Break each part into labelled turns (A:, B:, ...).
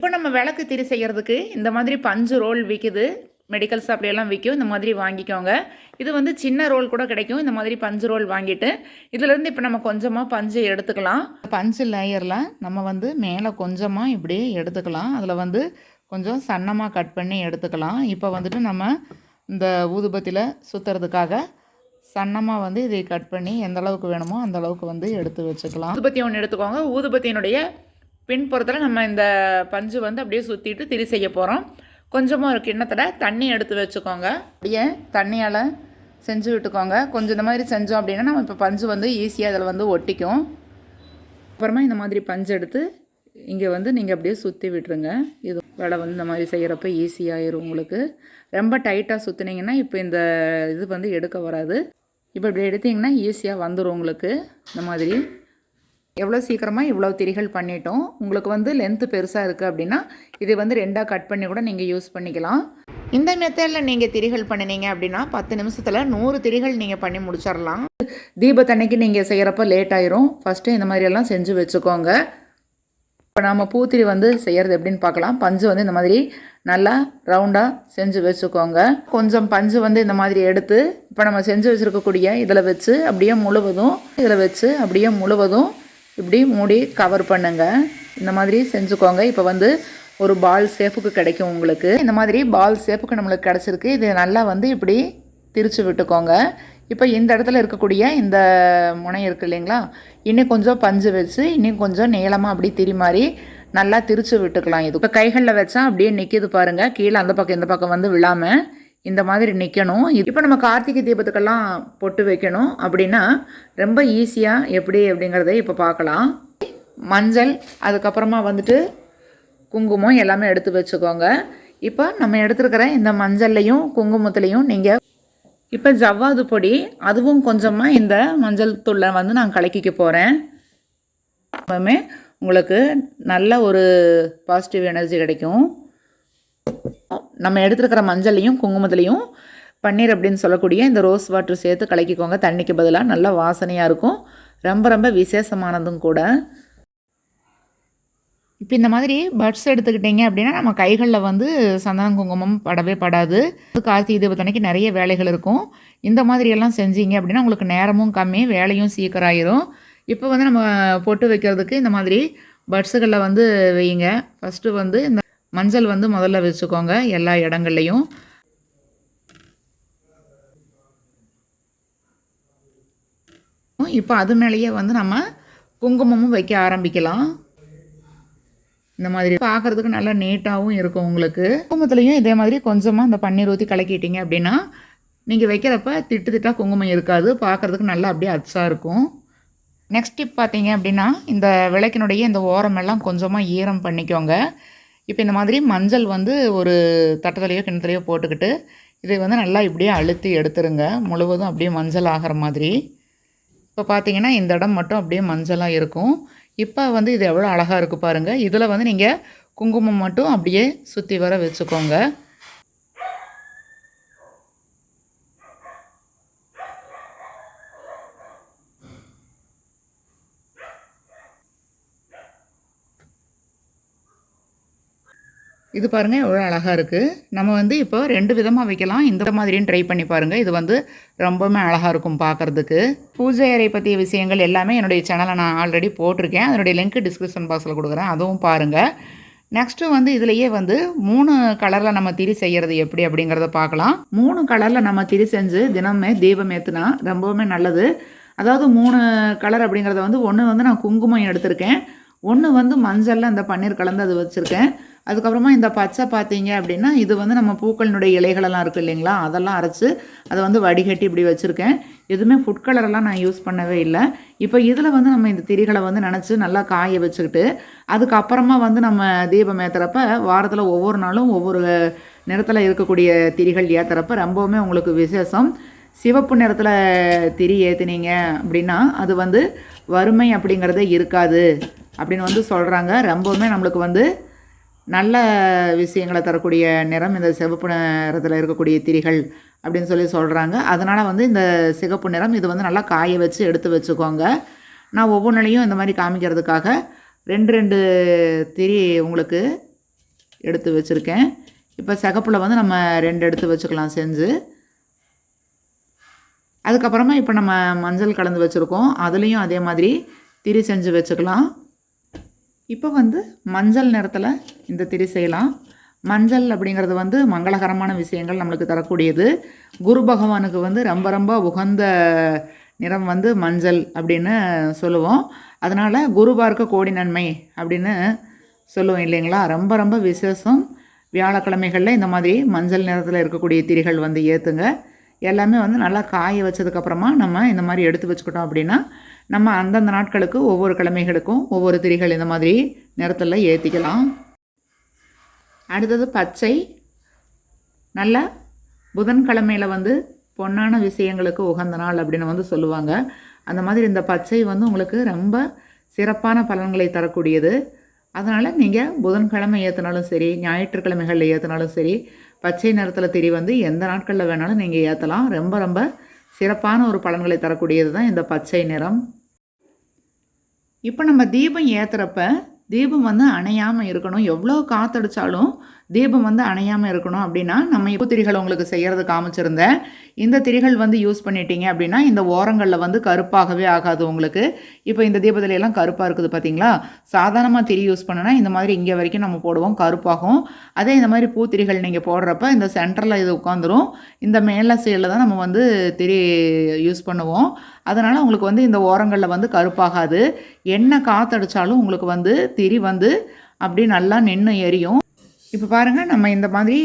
A: இப்போ நம்ம விளக்கு திரி செய்கிறதுக்கு இந்த மாதிரி பஞ்சு ரோல் விற்கிது மெடிக்கல் ஷாப்லையெல்லாம் விற்கும் இந்த மாதிரி வாங்கிக்கோங்க. இது வந்து சின்ன ரோல் கூட கிடைக்கும். இந்த மாதிரி பஞ்சு ரோல் வாங்கிட்டு இதுலேருந்து இப்போ நம்ம கொஞ்சமாக பஞ்சு எடுத்துக்கலாம். பஞ்சு லேயரில் நம்ம வந்து மேலே கொஞ்சமாக இப்படியே எடுத்துக்கலாம். அதில் வந்து கொஞ்சம் சன்னமாக கட் பண்ணி எடுத்துக்கலாம். இப்போ வந்துட்டு நம்ம இந்த ஊதுபத்தியில் சுற்றுறதுக்காக சன்னமாக வந்து இதை கட் பண்ணி எந்த அளவுக்கு வேணுமோ அந்த அளவுக்கு வந்து எடுத்து வச்சுக்கலாம். ஊதுபத்தி ஒன்று எடுத்துக்கோங்க. ஊதுபத்தியினுடைய பின்புறத்தில் நம்ம இந்த பஞ்சு வந்து அப்படியே சுற்றிட்டு திரி செய்ய போகிறோம் கொஞ்சமாக ஒரு கிண்ணத்தில் தண்ணி எடுத்து வச்சுக்கோங்க. அப்படியே தண்ணியால் செஞ்சு விட்டுக்கோங்க. கொஞ்சம் இந்த மாதிரி செஞ்சோம் அப்படின்னா நம்ம இப்போ பஞ்சு வந்து ஈஸியாக அதில் வந்து ஒட்டிக்கும். அப்புறமா இந்த மாதிரி பஞ்சு எடுத்து இங்கே வந்து நீங்கள் அப்படியே சுற்றி விட்டுருங்க. இது வேலை வந்து இந்த மாதிரி செய்கிறப்ப ஈஸியாகிடும் உங்களுக்கு. ரொம்ப டைட்டாக சுற்றுனீங்கன்னா இப்போ இந்த இது வந்து எடுக்க வராது. இப்போ இப்படி எடுத்தீங்கன்னா ஈஸியாக வந்துடும் உங்களுக்கு. இந்த மாதிரி. எவ்வளோ சீக்கிரமாக இவ்வளோ திரிகள் பண்ணிட்டோம். உங்களுக்கு வந்து லென்த்து பெருசாக இருக்குது அப்படின்னா இதை வந்து ரெண்டாக கட் பண்ணி கூட நீங்கள் யூஸ் பண்ணிக்கலாம். இந்த மெத்தடில் நீங்கள் திரிகள் பண்ணினீங்க அப்படின்னா பத்து நிமிஷத்தில் நூறு திரிகள் நீங்கள் பண்ணி முடிச்சிடலாம் தீபத்தன்னைக்கு நீங்கள் செய்கிறப்ப லேட் ஆயிரும். ஃபஸ்ட்டு இந்த மாதிரியெல்லாம் செஞ்சு வச்சுக்கோங்க. இப்போ நம்ம பூத்திரி வந்து செய்கிறது எப்படின்னு பார்க்கலாம் பஞ்சு வந்து இந்த மாதிரி நல்லா ரவுண்டாக செஞ்சு வச்சுக்கோங்க. கொஞ்சம் பஞ்சு வந்து இந்த மாதிரி எடுத்து இப்போ நம்ம செஞ்சு வச்சுருக்கக்கூடிய இதில் வச்சு அப்படியே முழுவதும் இதில் வச்சு அப்படியே முழுவதும் இப்படி மூடி கவர் பண்ணுங்கள் இந்த மாதிரி செஞ்சுக்கோங்க. இப்போ வந்து ஒரு பால் சேஃபுக்கு கிடைக்கும் உங்களுக்கு. இந்த மாதிரி பால் சேஃபுக்கு நம்மளுக்கு கிடச்சிருக்கு. இது நல்லா வந்து இப்படி திரிச்சு விட்டுக்கோங்க. இப்போ இந்த இடத்துல இருக்கக்கூடிய இந்த முனை இருக்கு இல்லைங்களா? இன்னும் கொஞ்சம் பஞ்சு வச்சு இன்னும் கொஞ்சம் நீளமாக அப்படி திரி மாதிரி நல்லா திரிச்சு விட்டுக்கலாம். இது இப்போ கைகளில் வச்சா அப்படியே நிற்கிது பாருங்கள் கீழே அந்த பக்கம் இந்த பக்கம் வந்து விழாமல் இந்த மாதிரி நிற்கணும் இப்போ நம்ம கார்த்திகை தீபத்துக்கெல்லாம் பொட்டு வைக்கணும். அப்படின்னா ரொம்ப ஈஸியாக எப்படி அப்படிங்கிறத இப்போ பார்க்கலாம். மஞ்சள் அதுக்கப்புறமா வந்துட்டு குங்குமம் எல்லாமே எடுத்து வச்சுக்கோங்க. இப்போ நம்ம எடுத்துருக்கிற இந்த மஞ்சள்லையும் குங்குமத்துலேயும் நீங்கள் இப்போ ஜவ்வாது பொடி அதுவும் கொஞ்சமாக இந்த மஞ்சள் தூளை வந்து நான் கலக்கிக்க போகிறேன் எப்பவுமே உங்களுக்கு நல்ல ஒரு பாசிட்டிவ் எனர்ஜி கிடைக்கும். நம்ம எடுத்துருக்கிற மஞ்சளையும் குங்குமத்துலேயும் பன்னீர் அப்படின்னு சொல்லக்கூடிய இந்த ரோஸ் வாட்டர் சேர்த்து கலக்கிக்கோங்க. தண்ணிக்கு பதிலாக நல்ல வாசனையாக இருக்கும். ரொம்ப ரொம்ப விசேஷமானதும் கூட. இப்போ இந்த மாதிரி பட்ஸ் எடுத்துக்கிட்டிங்க அப்படின்னா நம்ம கைகளில் வந்து சந்தனம் குங்குமம் படவே படாது. கார்த்திகை தீபத்தனைக்கு நிறைய வேலைகள் இருக்கும். இந்த மாதிரியெல்லாம் செஞ்சீங்க அப்படின்னா உங்களுக்கு நேரமும் கம்மி வேலையும் சீக்கிரம் ஆயிரும் இப்போ வந்து நம்ம பொட்டு வைக்கிறதுக்கு இந்த மாதிரி பட்ஸுகளில் வந்து வையுங்க ஃபஸ்ட்டு வந்து இந்த மஞ்சள் வந்து முதல்ல வச்சுக்கோங்க எல்லா இடங்கள்லையும். இப்போ அது மேலேயே வந்து நம்ம குங்குமமும் வைக்க ஆரம்பிக்கலாம். இந்த மாதிரி பார்க்குறதுக்கு நல்லா நீட்டாகவும் இருக்கும் உங்களுக்கு. குங்குமத்துலேயும் இதே மாதிரி கொஞ்சமாக இந்த பன்னீர் ஊற்றி கலக்கிட்டீங்க அப்படின்னா நீங்கள் வைக்கிறப்ப திட்டு திட்டாக குங்குமம் இருக்காது. பார்க்குறதுக்கு நல்லா அப்படியே அச்சாக இருக்கும். நெக்ஸ்ட் டிப் பார்த்தீங்க அப்படின்னா இந்த விளக்கினுடைய இந்த ஓரமெல்லாம் கொஞ்சமாக ஈரம் பண்ணிக்கோங்க. இப்போ இந்த மாதிரி மஞ்சள் வந்து ஒரு தட்டத்துலையோ கிணத்துலையோ போட்டுக்கிட்டு இதை வந்து நல்லா இப்படியே அழுத்தி எடுத்துருங்க. முழுவதும் அப்படியே மஞ்சள் ஆகிற மாதிரி. இப்போ பார்த்தீங்கன்னா இந்த இடம் மட்டும் அப்படியே மஞ்சளாக இருக்கும். இப்போ வந்து இது எவ்வளோ அழகாக இருக்குது பாருங்கள் இதில் வந்து நீங்கள் குங்குமம் மட்டும் அப்படியே சுற்றி வர வச்சுக்கோங்க. இது பாருங்கள் எவ்வளோ அழகாக இருக்குது நம்ம வந்து இப்போ ரெண்டு விதமாக வைக்கலாம். இந்த மாதிரியும் ட்ரை பண்ணி பாருங்கள் இது வந்து ரொம்பவுமே அழகாக இருக்கும் பார்க்குறதுக்கு பூஜை அறை பற்றிய விஷயங்கள் எல்லாமே என்னுடைய சேனலை நான் ஆல்ரெடி போட்டிருக்கேன். அதனுடைய லிங்க் டிஸ்கிரிப்ஷன் பாக்ஸில் கொடுக்குறேன். அதுவும் பாருங்கள் நெக்ஸ்ட்டு வந்து இதுலேயே வந்து மூணு கலரில் நம்ம திரி செய்கிறது எப்படி அப்படிங்கிறத பார்க்கலாம் மூணு கலரில் நம்ம திரி செஞ்சு தினமே தீபம் ஏற்றுனா ரொம்பவுமே நல்லது. அதாவது மூணு கலர் அப்படிங்கிறத வந்து ஒன்று வந்து நான் குங்குமம் எடுத்திருக்கேன். ஒன்று வந்து மஞ்சளில் அந்த பன்னீர் கலந்து அது வச்சுருக்கேன். அதுக்கப்புறமா இந்த பச்சை பார்த்தீங்க அப்படின்னா இது வந்து நம்ம பூக்களினுடைய இலைகளெல்லாம் இருக்குது இல்லைங்களா? அதெல்லாம் அரைச்சி அதை வந்து வடிகட்டி இப்படி வச்சுருக்கேன். எதுவுமே ஃபுட் கலரெல்லாம் நான் யூஸ் பண்ணவே இல்லை. இப்போ இதில் வந்து நம்ம இந்த திரிகளை வந்து நினச்சி நல்லா காய வச்சுக்கிட்டு அதுக்கப்புறமா வந்து நம்ம தீபம் ஏற்றுறப்ப வாரத்தில் ஒவ்வொரு நாளும் ஒவ்வொரு நிறத்தில் இருக்கக்கூடிய திரிகள் ஏற்றுறப்ப ரொம்பவுமே உங்களுக்கு விசேஷம். சிவப்பு நிறத்தில் திரி ஏற்றுனீங்க அப்படின்னா அது வந்து வறுமை அப்படிங்கிறதே இருக்காது அப்படின்னு வந்து சொல்கிறாங்க ரொம்பவுமே நம்மளுக்கு வந்து நல்ல விஷயங்களை தரக்கூடிய நிறம் இந்த சிவப்பு நிறத்தில் இருக்கக்கூடிய திரிகள் அப்படின்னு சொல்லி சொல்கிறாங்க அதனால் வந்து இந்த சிகப்பு நிறம் இது வந்து நல்லா காய வச்சு எடுத்து வச்சுக்கோங்க. நான் ஒவ்வொன்றிலையும் இந்த மாதிரி காமிக்கிறதுக்காக ரெண்டு ரெண்டு திரி உங்களுக்கு எடுத்து வச்சுருக்கேன். இப்போ சிகப்பில் வந்து நம்ம ரெண்டு எடுத்து வச்சுக்கலாம் செஞ்சு. அதுக்கப்புறமா இப்போ நம்ம மஞ்சள் கலந்து வச்சுருக்கோம். அதுலேயும் அதே மாதிரி திரி செஞ்சு வச்சுக்கலாம். இப்போ வந்து மஞ்சள் நிறத்தில் இந்த திரி செய்யலாம். மஞ்சள் அப்படிங்கிறது வந்து மங்களகரமான விஷயங்கள் நம்மளுக்கு தரக்கூடியது. குரு பகவானுக்கு வந்து ரொம்ப ரொம்ப உகந்த நிறம் வந்து மஞ்சள் அப்படின்னு சொல்லுவோம். அதனால் குரு பார்க்க கோடி நன்மை அப்படின்னு சொல்லுவோம் இல்லைங்களா? ரொம்ப ரொம்ப விசேஷம். வியாழக்கிழமைகளில் இந்த மாதிரி மஞ்சள் நிறத்தில் இருக்கக்கூடிய திரிகள் வந்து ஏற்றுங்க எல்லாமே வந்து நல்லா காய வச்சதுக்கப்புறமா நம்ம இந்த மாதிரி எடுத்து வச்சுக்கிட்டோம் அப்படின்னா நம்ம அந்தந்த நாட்களுக்கு ஒவ்வொரு கிழமைகளுக்கும் ஒவ்வொரு திரிகள் இந்த மாதிரி நிறத்தில் ஏற்றிக்கலாம் அடுத்தது பச்சை. நல்ல புதன்கிழமையில் வந்து பொன்னான விஷயங்களுக்கு உகந்த நாள் அப்படின்னு வந்து சொல்லுவாங்க. அந்த மாதிரி இந்த பச்சை வந்து உங்களுக்கு ரொம்ப சிறப்பான பலன்களை தரக்கூடியது. அதனால் நீங்கள் புதன்கிழமை ஏற்றினாலும் சரி ஞாயிற்றுக்கிழமைகளில் ஏற்றினாலும் சரி பச்சை நிறத்தில் திரி வந்து எந்த நாட்களில் வேணாலும் நீங்கள் ஏற்றலாம் ரொம்ப ரொம்ப சிறப்பான ஒரு பலன்களை தரக்கூடியது தான் இந்த பச்சை நிறம். இப்போ நம்ம தீபம் ஏற்றுறப்ப தீபம் வந்து அணையாமல் இருக்கணும். எவ்வளோ காற்றடிச்சாலும் தீபம் வந்து அணையாமல் இருக்கணும் அப்படின்னா நம்ம இப்போ திரிகள் உங்களுக்கு செய்கிறது காமிச்சிருந்தேன் இந்த திரிகள் வந்து யூஸ் பண்ணிட்டீங்க அப்படின்னா இந்த ஓரங்களில் வந்து கருப்பாகவே ஆகாது உங்களுக்கு. இப்போ இந்த தீபத்துல எல்லாம் கருப்பாக இருக்குது பார்த்தீங்களா சாதாரணமாக திரி யூஸ் பண்ணுனா இந்த மாதிரி இங்கே வரைக்கும் நம்ம போடுவோம் கருப்பாகும். அதே இந்த மாதிரி பூத்திரிகள் நீங்கள் போடுறப்ப இந்த சென்டரில் இது உட்காந்துரும் இந்த மேலே சைடில் தான் நம்ம வந்து திரி யூஸ் பண்ணுவோம். அதனால் உங்களுக்கு வந்து இந்த ஓரங்களில் வந்து கருப்பாகாது. என்ன காற்றடிச்சாலும் உங்களுக்கு வந்து திரி வந்து அப்படி நல்லா நின்று எரியும். இப்போ பாருங்கள் நம்ம இந்த மாதிரி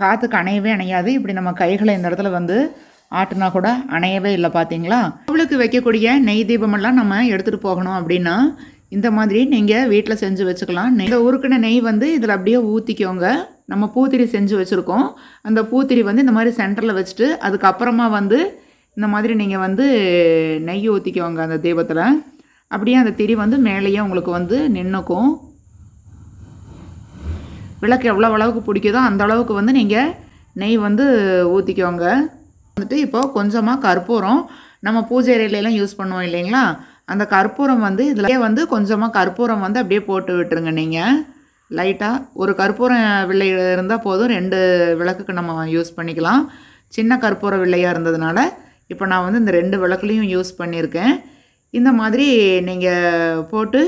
A: காற்றுக்கு அணையவே அணையாது. இப்படி நம்ம கைகளை இந்த இடத்துல வந்து ஆட்டுனா கூட அணையவே இல்லை பார்த்தீங்களா அவளுக்கு வைக்கக்கூடிய நெய் தீபமெல்லாம் நம்ம எடுத்துகிட்டு போகணும் அப்படின்னா இந்த மாதிரி நீங்கள் வீட்டில் செஞ்சு வச்சுக்கலாம். நெய் இந்த உருக்கின நெய் வந்து இதில் அப்படியே ஊற்றிக்கோங்க நம்ம பூத்திரி செஞ்சு வச்சுருக்கோம். அந்த பூத்திரி வந்து இந்த மாதிரி சென்டரில் வச்சுட்டு அதுக்கப்புறமா வந்து இந்த மாதிரி நீங்கள் வந்து நெய் ஊற்றிக்கோங்க அந்த தீபத்தில். அப்படியே அந்த திரி வந்து மேலேயே உங்களுக்கு வந்து நின்றுக்கும் விளக்கு எவ்வளோ அளவுக்கு பிடிக்குதோ அந்த அளவுக்கு வந்து நீங்கள் நெய் வந்து ஊற்றிக்கோங்க வந்துட்டு இப்போது கொஞ்சமாக கற்பூரம் நம்ம பூஜை அறையிலலாம் யூஸ் பண்ணுவோம் இல்லைங்களா? அந்த கற்பூரம் வந்து இதில் வந்து கொஞ்சமாக கற்பூரம் வந்து அப்படியே போட்டு விட்டுருங்க நீங்கள் லைட்டாக ஒரு கற்பூரம் வில்லை இருந்தால் போதும் ரெண்டு விளக்குக்கு நம்ம யூஸ் பண்ணிக்கலாம். சின்ன கற்பூர வில்லையாக இருந்ததுனால இப்போ நான் வந்து இந்த ரெண்டு விளக்குலேயும் யூஸ் பண்ணியிருக்கேன். இந்த மாதிரி நீங்கள் போட்டு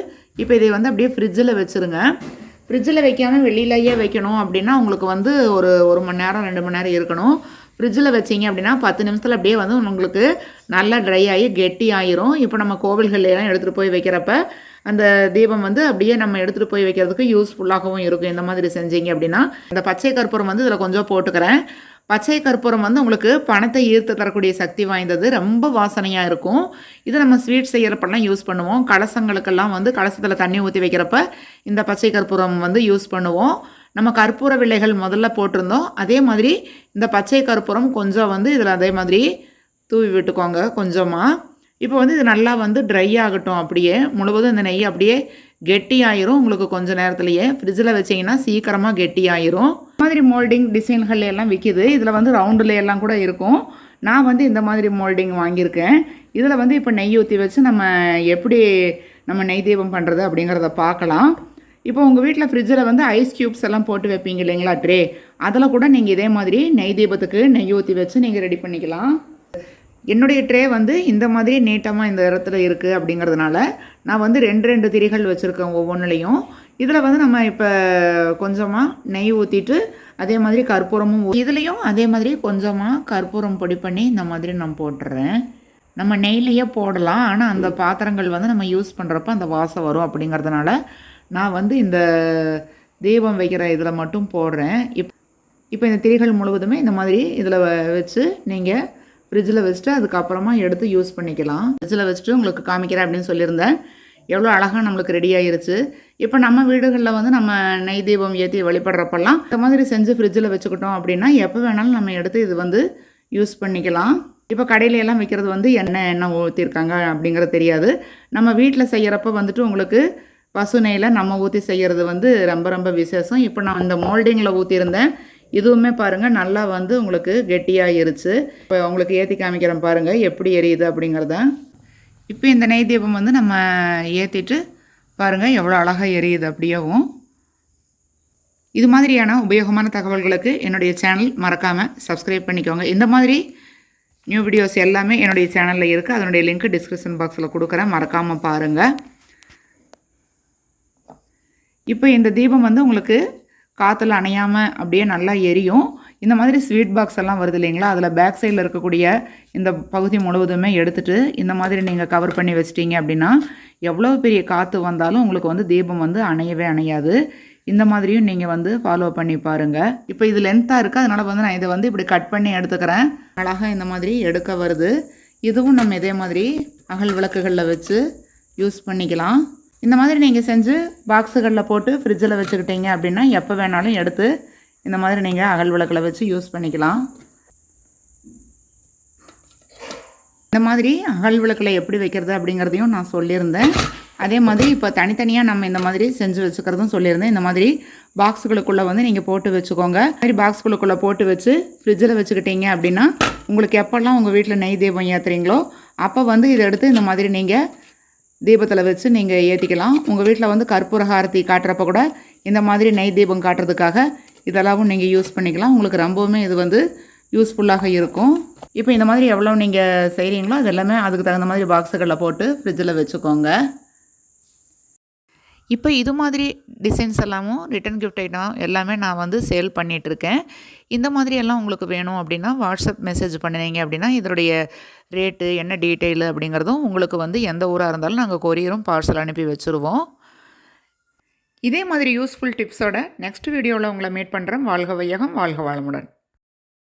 A: இப்போ இதை வந்து அப்படியே ஃப்ரிட்ஜில் வச்சுருங்க. ஃப்ரிட்ஜில் வைக்காமல் வெளியிலேயே வைக்கணும் அப்படின்னா உங்களுக்கு வந்து ஒரு ஒரு மணி நேரம் ரெண்டு மணி நேரம் இருக்கணும். ஃப்ரிட்ஜில் வச்சிங்க அப்படின்னா பத்து நிமிஷத்தில் அப்படியே வந்து உங்களுக்கு நல்லா ட்ரை ஆகி கெட்டி ஆயிரும். இப்போ நம்ம கோவில்கள்லாம் எடுத்துகிட்டு போய் வைக்கிறப்ப அந்த தீபம் வந்து அப்படியே நம்ம எடுத்துகிட்டு போய் வைக்கிறதுக்கு யூஸ்ஃபுல்லாகவும் இருக்கும். இந்த மாதிரி செஞ்சீங்க அப்படின்னா இந்த பச்சை கற்பூரம் வந்து இதில் கொஞ்சம் போட்டுக்கிறேன். பச்சை கற்பூரம் வந்து உங்களுக்கு பணத்தை ஈர்த்து தரக்கூடிய சக்தி வாய்ந்தது. ரொம்ப வாசனையாக இருக்கும். இது நம்ம ஸ்வீட் செய்கிறப்பெல்லாம் யூஸ் பண்ணுவோம். கலசங்களுக்கெல்லாம் வந்து கலசத்தில் தண்ணி ஊற்றி வைக்கிறப்ப இந்த பச்சை கற்பூரம் வந்து யூஸ் பண்ணுவோம். நம்ம கற்பூர விலைகள் முதல்ல போட்டிருந்தோம். அதே மாதிரி இந்த பச்சை கற்பூரம் கொஞ்சம் வந்து இதில் அதே மாதிரி தூவி விட்டுக்கோங்க கொஞ்சமாக இப்போ வந்து இது நல்லா வந்து ட்ரை ஆகட்டும் அப்படியே. முழுவதும் இந்த நெய் அப்படியே கெட்டி ஆயிரும் உங்களுக்கு கொஞ்சம் நேரத்துலையே ஃப்ரிட்ஜில் வச்சிங்கன்னா சீக்கிரமாக கெட்டி ஆயிரும் மாதிரி மோல்டிங் டிசைன்கள் எல்லாம் விற்கிது இதில் வந்து ரவுண்டில் எல்லாம் கூட இருக்கும். நான் வந்து இந்த மாதிரி மோல்டிங் வாங்கியிருக்கேன். இதில் வந்து இப்போ நெய் ஊற்றி வச்சு நம்ம எப்படி நம்ம நெய் தீபம் பண்ணுறது அப்படிங்கிறத பார்க்கலாம். இப்போ உங்கள் வீட்டில் ஃப்ரிட்ஜில் வந்து ஐஸ் க்யூப்ஸ் எல்லாம் போட்டு வைப்பீங்க இல்லைங்களா ட்ரே அதில் கூட நீங்கள் இதே மாதிரி நெய் தீபத்துக்கு நெய் ஊற்றி வச்சு நீங்கள் ரெடி பண்ணிக்கலாம். என்னுடைய ட்ரே வந்து இந்த மாதிரி நீட்டமாக இந்த இடத்துல இருக்குது அப்படிங்கிறதுனால நான் வந்து ரெண்டு ரெண்டு திரிகள் வச்சுருக்கேன் ஒவ்வொன்றுலையும் இதில் வந்து நம்ம இப்போ கொஞ்சமாக நெய் ஊற்றிட்டு அதே மாதிரி கற்பூரமும் இதுலேயும் அதே மாதிரி கொஞ்சமாக கற்பூரம் பொடி பண்ணி இந்த மாதிரி நான் போட்டுறேன். நம்ம நெய்லேயே போடலாம். ஆனால் அந்த பாத்திரங்கள் வந்து நம்ம யூஸ் பண்ணுறப்ப அந்த வாசம் வரும் அப்படிங்கிறதுனால நான் வந்து இந்த தீபம் வைக்கிற இதில் மட்டும் போடுறேன். இப் இப்போ இந்த திரிகள் முழுவதுமே இந்த மாதிரி இதில் வச்சு நீங்கள் ஃப்ரிட்ஜில் வச்சுட்டு அதுக்கப்புறமா எடுத்து யூஸ் பண்ணிக்கலாம். ஃப்ரிட்ஜில் வச்சுட்டு உங்களுக்கு காமிக்கிறேன் அப்படின்னு சொல்லியிருந்தேன். எவ்வளோ அழகாக நம்மளுக்கு ரெடி ஆயிருச்சு. இப்போ நம்ம வீடுகளில் வந்து நம்ம நெய் தீபம் ஏற்றி வழிபடுறப்பெல்லாம் இந்த மாதிரி செஞ்சு ஃப்ரிட்ஜில் வச்சுக்கிட்டோம் அப்படின்னா எப்போ வேணாலும் நம்ம எடுத்து இது வந்து யூஸ் பண்ணிக்கலாம். இப்போ கடையில எல்லாம் விற்கிறது வந்து என்ன எண்ணெய் ஊற்றிருக்காங்க அப்படிங்கிறது தெரியாது. நம்ம வீட்டில் செய்கிறப்ப வந்துட்டு உங்களுக்கு பசு நெய்யில் நம்ம ஊற்றி செய்கிறது வந்து ரொம்ப ரொம்ப விசேஷம். இப்போ நான் இந்த மோல்டிங்கில் ஊற்றிருந்தேன் இதுவுமே பாருங்கள் நல்லா வந்து உங்களுக்கு கெட்டியாகிருச்சு இப்போ உங்களுக்கு ஏற்றி காமிக்கிறேன் பாருங்கள் எப்படி எரியுது அப்படிங்கிறத. இப்போ இந்த நெய் தீபம் வந்து நம்ம ஏற்றிட்டு பாருங்கள் எவ்வளோ அழகாக எரியுது அப்படியேவும். இது மாதிரியான உபயோகமான தகவல்களுக்கு என்னுடைய சேனல் மறக்காமல் சப்ஸ்கிரைப் பண்ணிக்கோங்க. இந்த மாதிரி நியூ வீடியோஸ் எல்லாமே என்னுடைய சேனலில் இருக்குது அதனுடைய லிங்க் டிஸ்கிரிப்ஷன் பாக்ஸில் கொடுக்குறேன். மறக்காமல் பாருங்கள் இப்போ இந்த தீபம் வந்து உங்களுக்கு காற்றுல அணையாமல் அப்படியே நல்லா எரியும். இந்த மாதிரி ஸ்வீட் பாக்ஸ் எல்லாம் வருது இல்லைங்களா? அதில் பேக் சைடில் இருக்கக்கூடிய இந்த பகுதி முழுவதுமே எடுத்துட்டு இந்த மாதிரி நீங்கள் கவர் பண்ணி வச்சிட்டீங்க அப்படின்னா எவ்வளோ பெரிய காற்று வந்தாலும் உங்களுக்கு வந்து தீபம் வந்து அணையவே அணையாது. இந்த மாதிரியும் நீங்கள் வந்து ஃபாலோ பண்ணி பாருங்கள் இப்போ இது லென்த்தாக இருக்குது அதனால் வந்து நான் இதை வந்து இப்படி கட் பண்ணி எடுத்துக்கிறேன். அழகாக இந்த மாதிரி எடுக்க வருது. இதுவும் நம்ம இதே மாதிரி அகல் விளக்குகளில் வச்சு யூஸ் பண்ணிக்கலாம். இந்த மாதிரி நீங்கள் செஞ்சு பாக்ஸுகளில் போட்டு ஃப்ரிட்ஜில் வச்சுக்கிட்டீங்க அப்படின்னா எப்போ வேணாலும் எடுத்து இந்த மாதிரி நீங்கள் அகல் விளக்கில் வச்சு யூஸ் பண்ணிக்கலாம். இந்த மாதிரி அகல் விளக்கில் எப்படி வைக்கிறது அப்படிங்கிறதையும் நான் சொல்லியிருந்தேன். அதே மாதிரி இப்போ தனித்தனியாக நம்ம இந்த மாதிரி செஞ்சு வச்சுக்கிறதும் சொல்லியிருந்தேன். இந்த மாதிரி பாக்ஸுகளுக்குள்ளே வந்து நீங்கள் போட்டு வச்சுக்கோங்க. இந்த மாதிரி பாக்ஸுகளுக்குள்ளே போட்டு வச்சு ஃப்ரிட்ஜில் வச்சுக்கிட்டீங்க அப்படின்னா உங்களுக்கு எப்போல்லாம் உங்கள் வீட்டில் நெய் தீபம் ஏற்றுறீங்களோ அப்போ வந்து இதை எடுத்து இந்த மாதிரி நீங்கள் தீபத்தில் வச்சு நீங்கள் ஏற்றிக்கலாம் உங்கள் வீட்டில் வந்து கற்பூர ஆரத்தி காட்டுறப்ப கூட இந்த மாதிரி நெய் தீபம் காட்டுறதுக்காக இதெல்லாம் நீங்கள் யூஸ் பண்ணிக்கலாம். உங்களுக்கு ரொம்பவுமே இது வந்து யூஸ்ஃபுல்லாக இருக்கும். இப்போ இந்த மாதிரி எவ்வளோ நீங்கள் செய்கிறீங்களோ அது எல்லாமே அதுக்கு தகுந்த மாதிரி பாக்ஸுகளில் போட்டு ஃப்ரிட்ஜில் வச்சுக்கோங்க. இப்போ இது மாதிரி டிசைன்ஸ் எல்லாமும் ரிட்டன் கிஃப்ட் ஐட்டம் எல்லாமே நான் வந்து சேல் பண்ணிகிட்ருக்கேன் இந்த மாதிரி எல்லாம் உங்களுக்கு வேணும் அப்படின்னா வாட்ஸ்அப் மெசேஜ் பண்ணினீங்க அப்படின்னா இதனுடைய ரேட்டு என்ன டீட்டெயிலு அப்படிங்கிறதும் உங்களுக்கு வந்து எந்த ஊராக இருந்தாலும் நாங்கள் கொரியரும் பார்சல் அனுப்பி வச்சுருவோம். இதே மாதிரி யூஸ்ஃபுல் டிப்ஸோட நெக்ஸ்ட் வீடியோவில் உங்களை மீட் பண்ணுறேன் வாழ்க வையகம் வாழ்க வாழமுடன்